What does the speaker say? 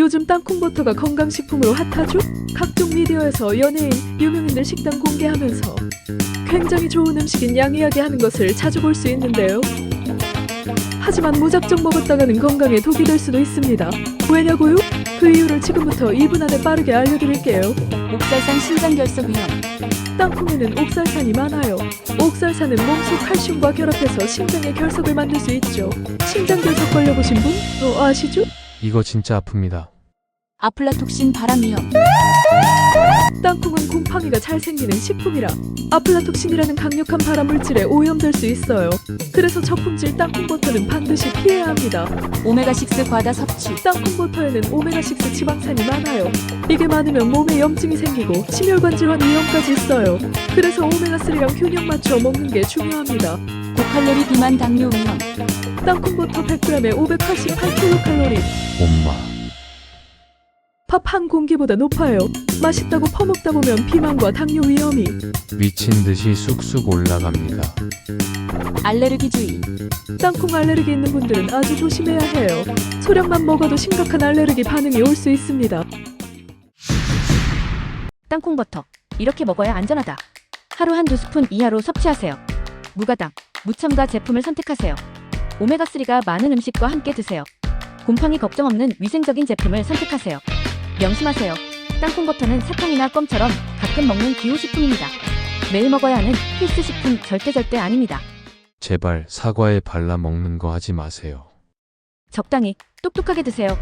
요즘 땅콩버터가 건강식품으로 핫하죠? 각종 미디어에서 연예인, 유명인들 식단 공개하면서 굉장히 좋은 음식인 양이야기 하는 것을 자주 볼 수 있는데요. 하지만 무작정 먹었다가는 건강에 독이 될 수도 있습니다. 왜냐고요? 그 이유를 지금부터 2분 안에 빠르게 알려드릴게요. 옥살산 신장결석 위험, 땅콩에는 옥살산이 많아요. 옥살산은 몸속 칼슘과 결합해서 심장의 결석을 만들 수 있죠. 심장 결석 걸려보신 분? 어, 아시죠? 이거 진짜 아픕니다. 아플라톡신 위험, 땅콩은 곰팡이가 잘 생기는 식품이라 아플라톡신이라는 강력한 발암 물질에 오염될 수 있어요. 그래서 저품질 땅콩 버터는 반드시 피해야 합니다. 오메가6 과다 섭취, 땅콩 버터에는 오메가6 지방산이 많아요. 이게 많으면 몸에 염증이 생기고 심혈관 질환 위험까지 있어요. 그래서 오메가3랑 균형 맞춰 먹는 게 중요합니다. 고칼로리 비만 당뇨 위험, 땅콩버터 100g에 588kcal, 엄마. 밥 한 공기보다 높아요. 맛있다고 퍼먹다 보면 비만과 당뇨 위험이 미친 듯이 쑥쑥 올라갑니다. 알레르기 주의, 땅콩 알레르기 있는 분들은 아주 조심해야 해요. 소량만 먹어도 심각한 알레르기 반응이 올 수 있습니다. 땅콩 버터. 이렇게 먹어야 안전하다. 하루 한두 스푼 이하로 섭취하세요. 무가당, 무첨가 제품을 선택하세요. 오메가3가 많은 음식과 함께 드세요. 곰팡이 걱정 없는 위생적인 제품을 선택하세요. 명심하세요. 땅콩버터는 사탕이나 껌처럼 가끔 먹는 기호식품입니다. 매일 먹어야 하는 필수식품 절대 절대 아닙니다. 제발 사과에 발라 먹는 거 하지 마세요. 적당히 똑똑하게 드세요.